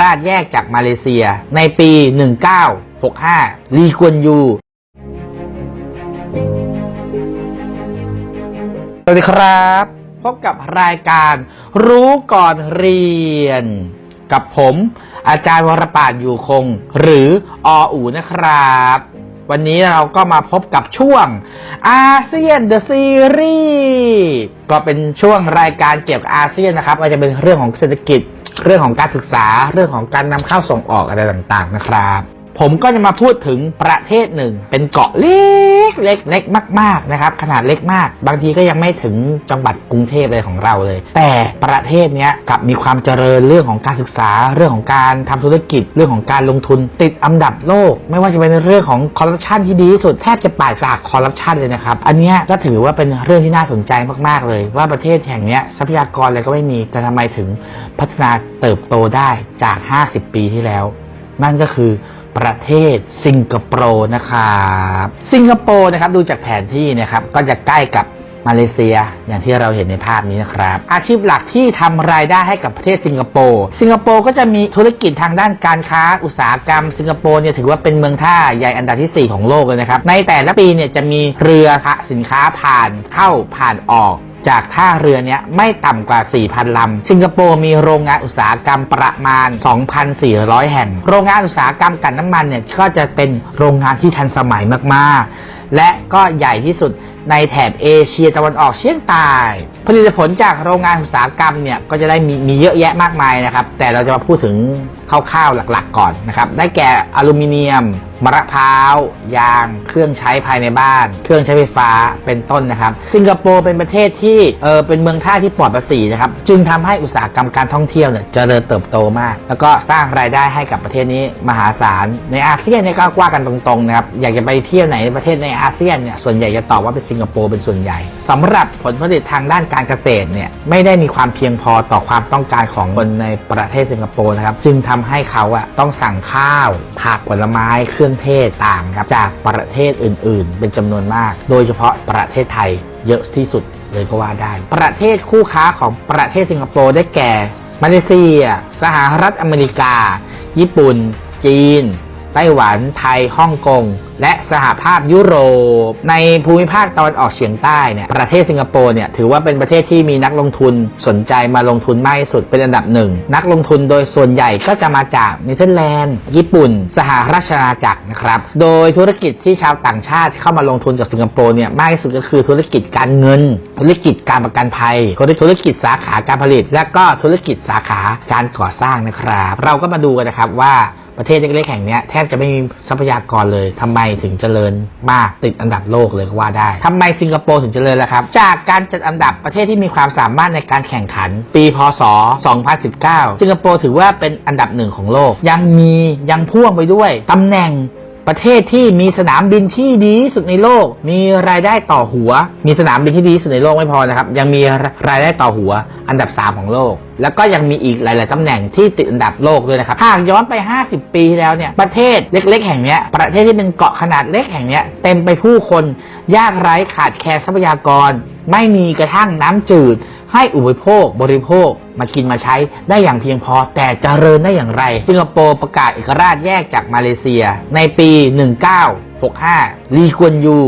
ราชแยกจากมาเลเซีย ในปี 1965 ลีกวนยู สวัสดีครับ พบกับรายการรู้ก่อนเรียน กับผม อาจารย์วรปาดอยู่คง หรือออูนะครับ วันนี้เราก็มาพบกับช่วงอาเซียนเดอะซีรีส์ก็เป็นช่วงรายการเกี่ยวกับอาเซียนนะครับว่าจะเป็นเรื่องของเศรษฐกิจ เรื่องของการศึกษาเรื่องของการนำเข้าส่งออกอะไรต่างๆนะครับ ผมก็จะมาพูดถึงประเทศหนึ่ง เป็นเกาะเล็กเล็กเล็กมากๆนะครับ ขนาดเล็กมาก บางทีก็ยังไม่ถึงจังหวัดกรุงเทพเลยของเราเลย แต่ประเทศเนี้ยกลับมีความเจริญเรื่องของการศึกษาเรื่องของการทำธุรกิจเรื่องของการลงทุนติดอันดับโลก ไม่ว่าจะเป็นเรื่องของคอร์รัปชันที่ดีที่สุดแทบจะปราศจากคอร์รัปชันเลยนะครับ อันนี้ก็ถือว่าเป็นเรื่องที่น่าสนใจมากๆเลย ว่าประเทศแห่งนี้ทรัพยากรอะไรก็ไม่มีแต่ทำไมถึงพัฒนาเติบโตได้จาก 50 ปีที่แล้ว นั่นก็คือ ประเทศสิงคโปร์นะครับสิงคโปร์นะครับดูจากแผนที่นะครับก็จะใกล้กับมาเลเซียอย่างที่เราเห็นในภาพนี้นะครับ อาชีพหลักที่ทำรายได้ให้กับประเทศสิงคโปร์สิงคโปร์ก็จะมีธุรกิจทางด้านการค้าอุตสาหกรรม สิงคโปร์เนี่ยถือว่าเป็นเมืองท่าใหญ่อันดับที่ 4 ของโลกเลยนะครับ ในแต่ละปีเนี่ยจะมีเรือสินค้าผ่านเข้าผ่านออก จากท่าเรือเนี้ยไม่ต่ำกว่า 4,000 ลำ สิงคโปร์มีโรงงานอุตสาหกรรมประมาณ 2,400 แห่ง โรงงานอุตสาหกรรมกันน้ำมันเนี่ยก็จะเป็นโรงงานที่ทันสมัยมากๆ และก็ใหญ่ที่สุดในแถบเอเชียตะวันออกเฉียงใต้ผลิตผลจากโรงงานอุตสาหกรรมเนี่ยก็จะได้มีมีเยอะแยะมากมายนะครับ แต่เราจะมาพูดถึง คร่าวๆหลักๆ ก่อนนะครับ ได้แก่อลูมิเนียม มะพร้าว ยาง เครื่องใช้ภายในบ้าน เครื่องใช้ไฟฟ้า เป็นต้นนะครับ สิงคโปร์เป็นประเทศที่เออเป็นเมืองท่าที่ปลอดภาษีนะครับ จึงทำให้อุตสาหกรรมการท่องเที่ยวเนี่ยเจริญเติบโตมาก แล้วก็สร้างรายได้ให้กับประเทศนี้มหาศาล ในอาเซียนเนี่ยก็ว่ากันตรงๆนะครับ อยากจะไปเที่ยวไหนประเทศในอาเซียนเนี่ย ส่วนใหญ่จะตอบว่าเป็นสิงคโปร์เป็นส่วนใหญ่สำหรับผลผลิตทางด้านการเกษตรเนี่ยไม่ได้มีความเพียงพอต่อความต้องการของคนในประเทศสิงคโปร์นะครับ จึงทำให้เขาอะต้องสั่งข้าว ผักผลไม้เครื่องเทศต่างครับจากประเทศอื่น ๆ เป็นจำนวนมาก โดยเฉพาะประเทศไทยเยอะที่สุดเลยก็ว่าได้ ประเทศคู่ค้าของประเทศสิงคโปร์ได้แก่ มาเลเซีย สหรัฐอเมริกา ญี่ปุ่น จีน ไต้หวัน ไทย ฮ่องกง และสหภาพยุโรป ในภูมิภาคตะวันออกเฉียงใต้เนี่ยประเทศสิงคโปร์เนี่ยถือว่าเป็นประเทศที่มีนักลงทุนสนใจมาลงทุนมากที่สุดเป็นอันดับหนึ่งนักลงทุนโดยส่วนใหญ่ก็จะมาจากเนเธอร์แลนด์ ญี่ปุ่น สหราชอาณาจักรนะครับ โดยธุรกิจที่ชาวต่างชาติเข้ามาลงทุนกับสิงคโปร์เนี่ยมากที่สุดก็คือธุรกิจการเงิน ธุรกิจการประกันภัย ธุรกิจสาขาการผลิต และก็ธุรกิจสาขาการก่อสร้างนะครับ เราก็มาดูกันนะครับว่าประเทศเล็กๆแห่งเนี้ยแทบจะไม่มีทรัพยากรเลยทำไมถึงเจริญมากติดอันดับโลกเลยก็ว่าได้ทำไมสิงคโปร์ถึงเจริญล่ะครับ จากการจัดอันดับประเทศที่มีความสามารถในการแข่งขัน ปีพศ 2019 สิงคโปร์ถือว่าเป็นอันดับหนึ่งของโลก ยังมียังพ่วงไปด้วยตำแหน่ง ประเทศที่มีสนามบินที่ดีที่สุดในโลก มีรายได้ต่อหัว มีสนามบินที่ดีที่สุดในโลกไม่พอนะครับ ยังมีรายได้ต่อหัว อันดับ 3 ของโลก แล้วก็ยังมีอีกหลาย ๆ ตำแหน่งที่ติดอันดับโลกด้วยนะครับ หากย้อนไป 50 ปีที่แล้วเนี่ย ประเทศเล็ก ๆ แห่งนี้ประเทศที่เป็นเกาะขนาดเล็กแห่งนี้เต็มไปผู้คน ยากไร้ขาดแคลนทรัพยากร ไม่มีกระทั่งน้ำจืด ให้อุปโภคบริโภคมากินมาใช้ได้อย่างเพียงพอ แต่เจริญได้อย่างไร สิงคโปร์ประกาศเอกราชแยกจากมาเลเซีย ในปี 19 65ลีกวนยู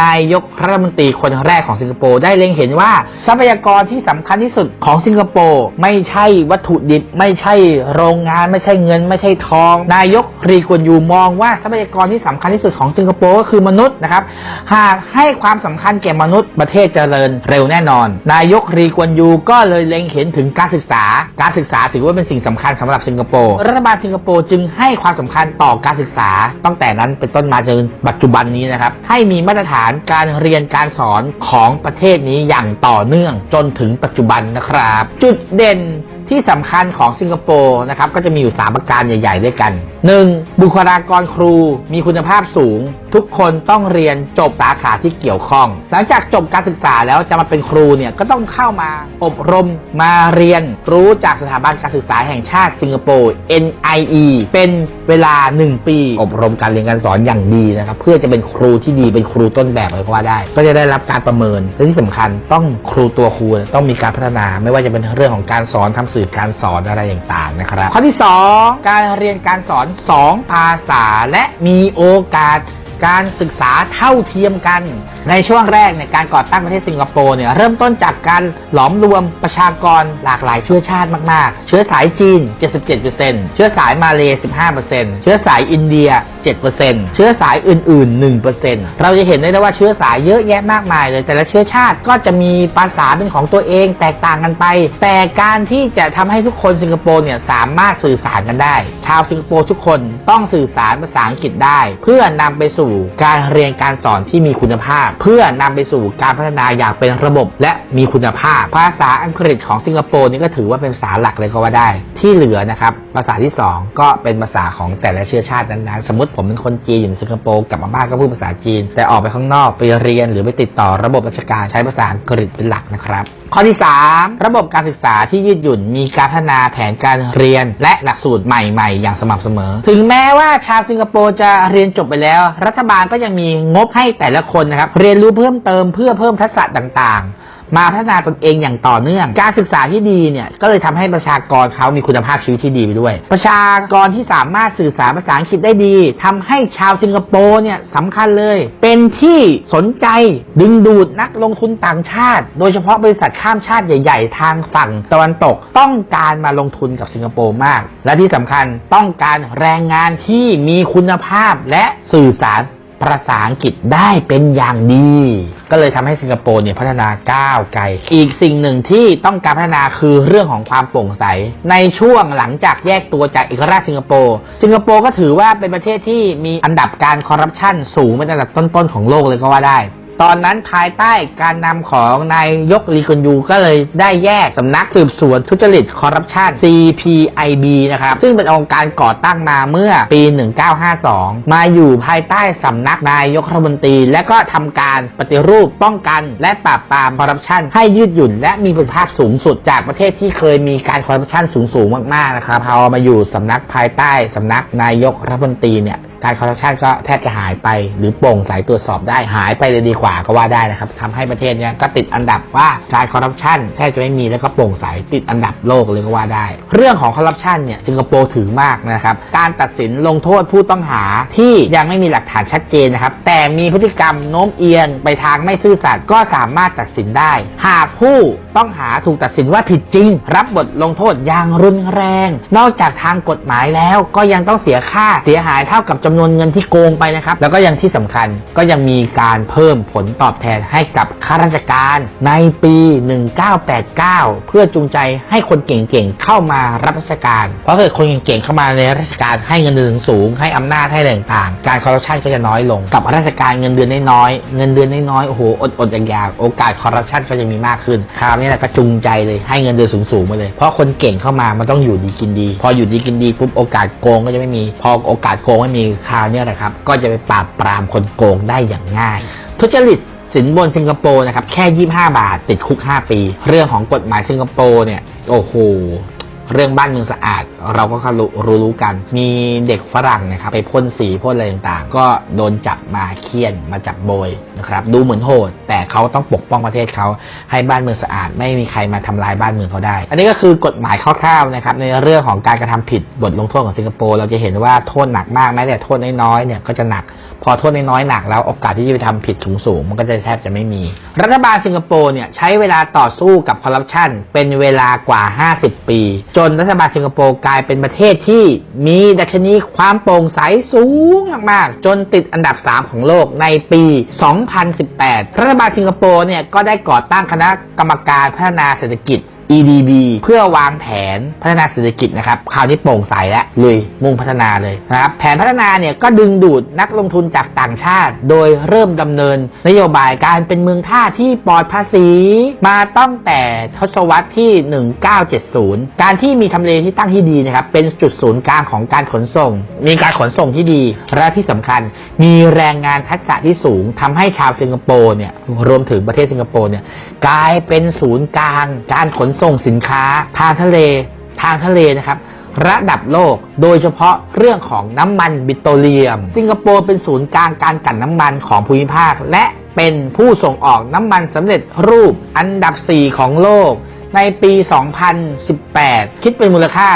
นายกรัฐมนตรีคนแรกของสิงคโปร์ได้เล็งเห็นว่า ทรัพยากรที่สำคัญที่สุดของสิงคโปร์ไม่ใช่วัตถุดิบ ไม่ใช่โรงงาน ไม่ใช่เงิน ไม่ใช่ทอง นายกลีกวนยูมองว่าทรัพยากรที่สำคัญที่สุดของสิงคโปร์ก็คือมนุษย์นะครับหากให้ความสำคัญแก่มนุษย์ประเทศเจริญเร็วแน่นอน นายกรีกวนยูก็เลยเล็งเห็นถึงการศึกษา การศึกษาถือว่าเป็นสิ่งสำคัญสำหรับสิงคโปร์รัฐบาลสิงคโปร์จึงให้ความสำคัญต่อการศึกษาตั้งแต่นั้นเป็นต้นมาจนปัจจุบันนี้นะครับ ให้มีมาตรฐานการเรียนการสอนของประเทศนี้อย่างต่อเนื่องจนถึงปัจจุบันนะครับ จุดเด่น ที่สำคัญของสิงคโปร์นะครับก็จะมีอยู่ 3 ประการใหญ่ ๆ ด้วยกัน 1. บุคลากรครูมีคุณภาพสูง ทุกคนต้องเรียนจบสาขาที่เกี่ยวข้อง หลังจากจบการศึกษาแล้วจะมาเป็นครูเนี่ยก็ต้องเข้ามาอบรมมาเรียนรู้จากสถาบันการศึกษาแห่งชาติสิงคโปร์ NIE เป็นเวลา 1 ปี อบรมการเรียนการสอนอย่างดีนะครับเพื่อจะเป็นครูที่ดีเป็นครูต้นแบบเลยก็ว่าได้ ก็จะได้รับการประเมินและที่สำคัญต้องครูตัวครูต้องมีการพัฒนา ไม่ว่าจะเป็นเรื่องของการสอนทำสื่อสื่อการสอนอะไรต่างๆนะครับ ข้อที่ 2 การเรียนการสอน 2 ภาษาและมีโอกาส การศึกษาเท่าเทียมกัน ในช่วงแรกในยการก่อตั้งประเทศสิงคโปร์เนี่ยเริ่มต้นจากการหลอมรวมประชากรหลากหลายเชื้อชาติมาก ๆ เชื้อสายจีน 77%เชื้อสายมาเล15%เชื้อสายอินเดีย 7%เชื้อสายอื่น ๆ 1%เราจะเห็นได้เลยว่าเชื้อสายเยอะแยะมากมายเลย แต่ละเชื้อชาติก็จะมีภาษาเป็นของตัวเองแตกต่างกันไป แต่การที่จะทำให้ทุกคนสิงคโปร์เนี่ยสามารถสื่อสารกันได้ ชาวสิงคโปร์ทุกคนต้องสื่อสารภาษาอังกฤษได้ เพื่อนำไปสู่การเรียนการสอนที่มีคุณภาพ เพื่อนำไปสู่การพัฒนาอย่างเป็นระบบและมีคุณภาพ ภาษาอังกฤษของสิงคโปร์นี่ก็ถือว่าเป็นภาษาหลักเลยก็ว่าได้ ที่เหลือนะครับภาษาที่ 2 ก็เป็นภาษาของแต่ละเชื้อชาตินั้นๆ สมมติผมเป็นคนจีนอยู่ในสิงคโปร์กลับมาบ้านก็พูดภาษาจีน แต่ออกไปข้างนอกไปเรียนหรือไปติดต่อระบบราชการใช้ภาษาอังกฤษเป็นหลักนะครับข้อที่ 3 ระบบการศึกษาที่ยืดหยุ่นมีการพัฒนาแผนการเรียน และหลักสูตรใหม่ๆ อย่างสม่ำเสมอ ถึงแม้ว่าชาวสิงคโปร์จะเรียนจบไปแล้ว รัฐบาลก็ยังมีงบให้แต่ละคนนะครับเรียนรู้เพิ่มเติมเพื่อเพิ่มทักษะต่างๆ มาพัฒนาตนเองอย่างต่อเนื่อง การศึกษาที่ดีเนี่ยก็เลยทำให้ประชากรเขามีคุณภาพชีวิตที่ดีไปด้วย ประชากรที่สามารถสื่อสารภาษาอังกฤษได้ดีทำให้ชาวสิงคโปร์เนี่ยสำคัญเลย เป็นที่สนใจดึงดูดนักลงทุนต่างชาติ โดยเฉพาะบริษัทข้ามชาติใหญ่ ๆ ทางฝั่งตะวันตก ต้องการมาลงทุนกับสิงคโปร์มาก และที่สำคัญต้องการแรงงานที่มีคุณภาพและสื่อสาร ภาษาอังกฤษได้เป็นอย่างดี ก็เลยทำให้สิงคโปร์เนี่ยพัฒนาก้าวไกล อีกสิ่งหนึ่งที่ต้องการพัฒนาคือเรื่องของความโปร่งใส ในช่วงหลังจากแยกตัวจากเอกราชสิงคโปร์ สิงคโปร์ก็ถือว่าเป็นประเทศที่มีอันดับการคอร์รัปชันสูงเป็นอันดับต้นๆของโลกเลยก็ว่าได้ ตอนนั้นภายใต้การนำของนายยกลีกุนยูก็เลยได้แยกสำนักสืบสวนทุจริตคอร์รัปชัน CPIB นะครับ ซึ่งเป็นองค์การก่อตั้งมาเมื่อปี 1952 มาอยู่ภายใต้สำนักนายกรัฐมนตรี และก็ทำการปฏิรูปป้องกันและปราบปรามคอร์รัปชันให้ยืดหยุ่น และมีประสิทธิภาพสูงสุดจากประเทศที่เคยมีการคอร์รัปชันสูงๆมากๆนะครับพอมาอยู่สำนักภายใต้สำนักนายกรัฐมนตรีเนี่ยการคอร์รัปชันก็แทบจะหายไป หรือโปร่งใสตรวจสอบได้หายไปเลยดีกว่าก็ว่าได้นะครับทำให้ประเทศเนี้ยก็ติดอันดับว่าการคอร์รัปชันแทบจะไม่มีแล้วก็โปร่งใสติดอันดับโลกเลยก็ว่าได้ เรื่องของคอร์รัปชันเนี่ยสิงคโปร์ถือมากนะครับการตัดสินลงโทษผู้ต้องหาที่ยังไม่มีหลักฐานชัดเจนนะครับแต่มีพฤติกรรมโน้มเอียงไปทางไม่ซื่อสัตย์ก็สามารถตัดสินได้ หากผู้ต้องหาถูกตัดสินว่าผิดจริง รับบทลงโทษอย่างรุนแรง นอกจากทางกฎหมายแล้วก็ยังต้องเสียค่าเสียหายเท่ากับจำนวนเงินที่โกงไปนะครับแล้วก็ยังที่สำคัญก็ยังมีการเพิ่มผลตอบแทนให้กับข้าราชการในปี 1989 เพื่อจูงใจให้คนเก่งๆเข้ามารับราชการ เพราะถ้าเกิดคนเก่งๆเข้ามาในราชการให้เงินเดือนสูงให้อำนาจให้อะไรต่างการคอร์รัปชันก็จะน้อยลง กับราชการเงินเดือนน้อยเงินเดือนน้อยโอ้โหอดๆอยากๆโอกาสคอร์รัปชันก็จะมีมากขึ้นคราวนี้แหละก็จูงใจเลยให้เงินเดือนสูงๆไปเลย เพราะคนเก่งเข้ามามันต้องอยู่ดีกินดี พออยู่ดีกินดีปุ๊บโอกาสโกงก็จะไม่มี พอโอกาสโกงไม่มีคราวนี้แหละครับ ก็จะไปปราบปรามคนโกงได้อย่างง่าย ทุจริตสินบนสิงคโปร์นะครับแค่ 25 บาท ติดคุก 5 ปี เรื่องของกฎหมายสิงคโปร์เนี่ยโอ้โหเรื่องบ้านเมืองสะอาด เราก็รู้รู้รู้กัน มีเด็กฝรั่งนะครับไปพ่นสีพ่นอะไรต่างๆ ก็โดนจับมาเคี่ยนมาจับโบยนะครับดูเหมือนโหด แต่เขาต้องปกป้องประเทศเขาให้บ้านเมืองสะอาด ไม่มีใครมาทำลายบ้านเมืองเขาได้ อันนี้ก็คือกฎหมายคร่าวๆนะครับในเรื่องของการกระทำผิดบทลงโทษของสิงคโปร์เราจะเห็นว่าโทษหนักมากแม้แต่โทษน้อยๆเนี่ยก็จะหนัก พอโทษน้อยๆหนักแล้วโอกาสที่จะไปทำผิดสูงๆมันก็จะแทบจะไม่มี รัฐบาลสิงคโปร์เนี่ยใช้เวลาต่อสู้กับคอร์รัปชันเป็นเวลากว่า 50 ปี จนรัฐบาลสิงคโปร์กลายเป็นประเทศที่มีดัชนีความโปร่งใสสูงมากๆจนติดอันดับ 3 ของโลกในปี2018 รัฐบาลสิงคโปร์เนี่ยก็ได้ก่อตั้งคณะกรรมการพัฒนาเศรษฐกิจ EDB เพื่อวางแผนพัฒนาเศรษฐกิจนะครับคราวนี้โปร่งใสและลุยมุ่งพัฒนาเลยนะครับแผนพัฒนาเนี่ยก็ดึงดูดนักลงทุนจากต่างชาติ โดยเริ่มดำเนินนโยบายการเป็นเมืองท่าที่ปลอดภาษี มาตั้งแต่ทศวรรษที่ 1970 การที่มีทำเลที่ตั้งที่ดีนะครับเป็นจุดศูนย์กลางของการขนส่ง มีการขนส่งที่ดีและที่สำคัญ มีแรงงานทักษะที่สูงทำให้ชาวสิงคโปร์เนี่ยรวมถึงประเทศสิงคโปร์เนี่ยกลายเป็นศูนย์กลางการขนส่งสินค้าทางทะเล ทางทะเลนะครับ ระดับโลกโดยเฉพาะเรื่องของน้ำมันบิโตรเลียม สิงคโปร์เป็นศูนย์กลางการกันน้ำมันของภูมิภาค และเป็นผู้ส่งออกน้ำมันสำเร็จรูปอันดับ 4 ของโลก ในปี 2018 คิดเป็นมูลค่า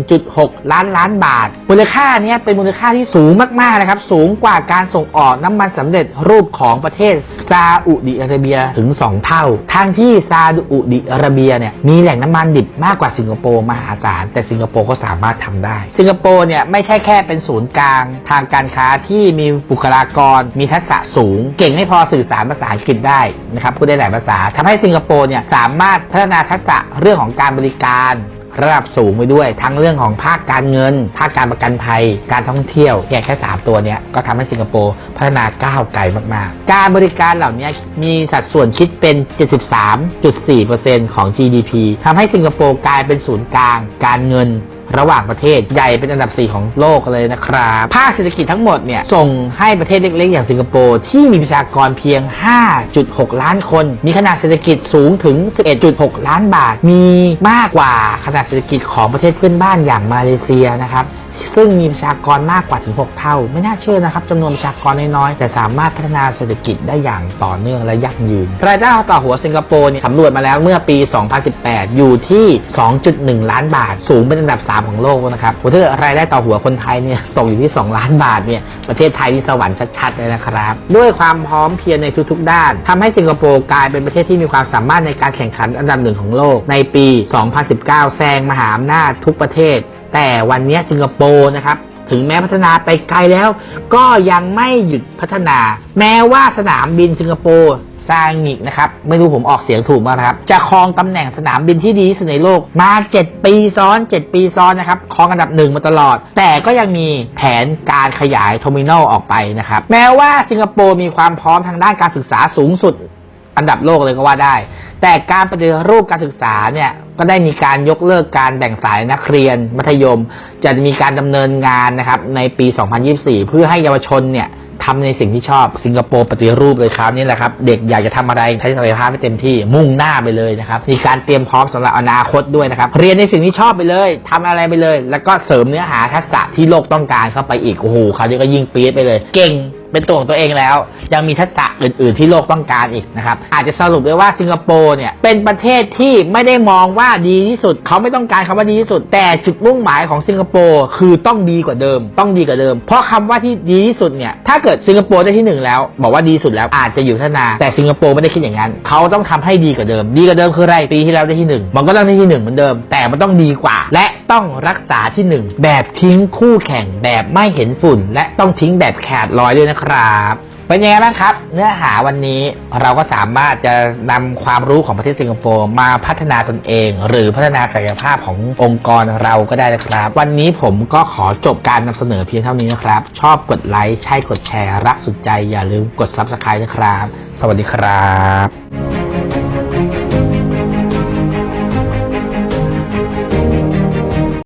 1.6 ล้านล้านบาท มูลค่าเนี้ยเป็นมูลค่าที่สูงมากๆนะครับ สูงกว่าการส่งออกน้ำมันสำเร็จรูปของประเทศซาอุดิอาระเบียถึง 2 เท่าทั้งที่ซาอุดิอาระเบียเนี่ยมีแหล่งน้ำมันดิบมากกว่าสิงคโปร์มหาศาล แต่สิงคโปร์ก็สามารถทำได้ สิงคโปร์เนี่ยไม่ใช่แค่เป็นศูนย์กลาง ทางการค้าที่มีบุคลากร มีทักษะสูง เก่งไม่พอสื่อสารภาษาอังกฤษได้นะครับพูดได้หลายภาษาทำให้สิงคโปร์เนี่ยสามารถพัฒนาทักษะเรื่องของการบริการ ระดับสูงไปด้วย ทั้งเรื่องของภาคการเงิน ภาคการประกันภัย การท่องเที่ยวแค่แค่ 3 ตัวนี้ก็ทำให้สิงคโปร์พัฒนาก้าวไกลมากๆ การบริการเหล่านี้มีสัดส่วนคิดเป็น 73.4%ของ GDP ทำให้สิงคโปร์กลายเป็นศูนย์กลาง การเงิน ระหว่างประเทศใหญ่เป็นอันดับ 4 ของโลกเลยนะครับ ภาคเศรษฐกิจทั้งหมดเนี่ยส่งให้ประเทศเล็กๆ อย่างสิงคโปร์ที่มีประชากรเพียง 5.6 ล้านคน มีขนาดเศรษฐกิจสูงถึง 11.6 ล้านบาท มีมากกว่าขนาดเศรษฐกิจของประเทศเพื่อนบ้านอย่างมาเลเซียนะครับ ซึ่งมีประชากรมากกว่าถึง 6 เท่า ไม่น่าเชื่อนะครับจำนวนประชากรน้อยๆแต่สามารถพัฒนาเศรษฐกิจได้อย่างต่อเนื่องและยั่งยืน รายได้ต่อหัวสิงคโปร์เนี่ยสำรวจมาแล้วเมื่อปี 2018 อยู่ที่ 2.1 ล้านบาท สูงเป็นอันดับ 3 ของโลกนะครับถ้าเกิดรายได้ต่อหัวคนไทยเนี่ยตกอยู่ที่ 2 ล้านบาทเนี่ยประเทศไทยที่สวรรค์ชัดๆเลยนะครับ ด้วยความพร้อมเพรียงในทุกๆ ด้านทำให้สิงคโปร์กลายเป็นประเทศที่มีความสามารถในการแข่งขันอันดับหนึ่งของโลกในปี 2019 แซงมหาอำนาจทุกประเทศ แต่วันนี้สิงคโปร์นะครับ ถึงแม้พัฒนาไปไกลแล้ว ก็ยังไม่หยุดพัฒนา แม้ว่าสนามบินสิงคโปร์ซางิกนะครับ ไม่รู้ผมออกเสียงถูกไหมนะครับ จะครองตำแหน่งสนามบินที่ดีที่สุดในโลกมา 7 ปีซ้อน 7 ปีซ้อนนะครับครองอันดับหนึ่งมาตลอด แต่ก็ยังมีแผนการขยายโทมินอลออกไปนะครับ แม้ว่าสิงคโปร์มีความพร้อมทางด้านการศึกษาสูงสุด อันดับโลกเลยก็ว่าได้ แต่การปฏิรูปการศึกษาเนี่ยก็ได้มีการยกเลิกการแบ่งสายนักเรียนมัธยม จะมีการดำเนินงานนะครับในปี 2024 เพื่อให้เยาวชนเนี่ยทำในสิ่งที่ชอบสิงคโปร์ปฏิรูปเลยครับนี่แหละครับ เด็กอยากจะทำอะไรใช้ศักยภาพให้เต็มที่มุ่งหน้าไปเลยนะครับ มีการเตรียมพร้อมสำหรับอนาคตด้วยนะครับ เรียนในสิ่งที่ชอบไปเลยทำอะไรไปเลย แล้วก็เสริมเนื้อหาทักษะที่โลกต้องการเข้าไปอีกโอ้โหคราวนี้ก็ยิ่งปี๊ดไปเลย เก่ง เป็นตัวของตัวเองแล้ว ยังมีทักษะอื่น ๆ ที่โลกต้องการอีกนะครับ อาจจะสรุปได้ว่าสิงคโปร์เนี่ยเป็นประเทศที่ไม่ได้มองว่าดีที่สุด เขาไม่ต้องการคำว่าดีที่สุด แต่จุดมุ่งหมายของสิงคโปร์คือต้องดีกว่าเดิม ต้องดีกว่าเดิม เพราะคำว่าที่ดีที่สุดเนี่ยถ้าเกิดสิงคโปร์ได้ที่หนึ่งแล้ว บอกว่าดีสุดแล้วอาจจะอยู่พัฒนา แต่สิงคโปร์ไม่ได้คิดอย่างนั้น เขาต้องทำให้ดีกว่าเดิม ดีกว่าเดิมคืออะไรปีที่แล้วได้ที่หนึ่งมันก็ต้องได้ที่หนึ่งเหมือนเดิม แต่มันต้องดีกว่า และต้องรักษาที่หนึ่งแบบทิ้งคู่แข่งแบบไม่เห็นฝุ่น และต้องทิ้งแบบแขดลอยด้วยนะครับเป็นยังไงบ้างครับ เนื้อหาวันนี้เราก็สามารถจะนำความรู้ของประเทศสิงคโปร์มาพัฒนาตนเอง หรือพัฒนาศักยภาพขององค์กรเราก็ได้นะครับ วันนี้ผมก็ขอจบการนำเสนอเพียงเท่านี้นะครับ ชอบกดไลค์ใช่กดแชร์ รักสุดใจอย่าลืมกด Subscribe นะครับ สวัสดีครับ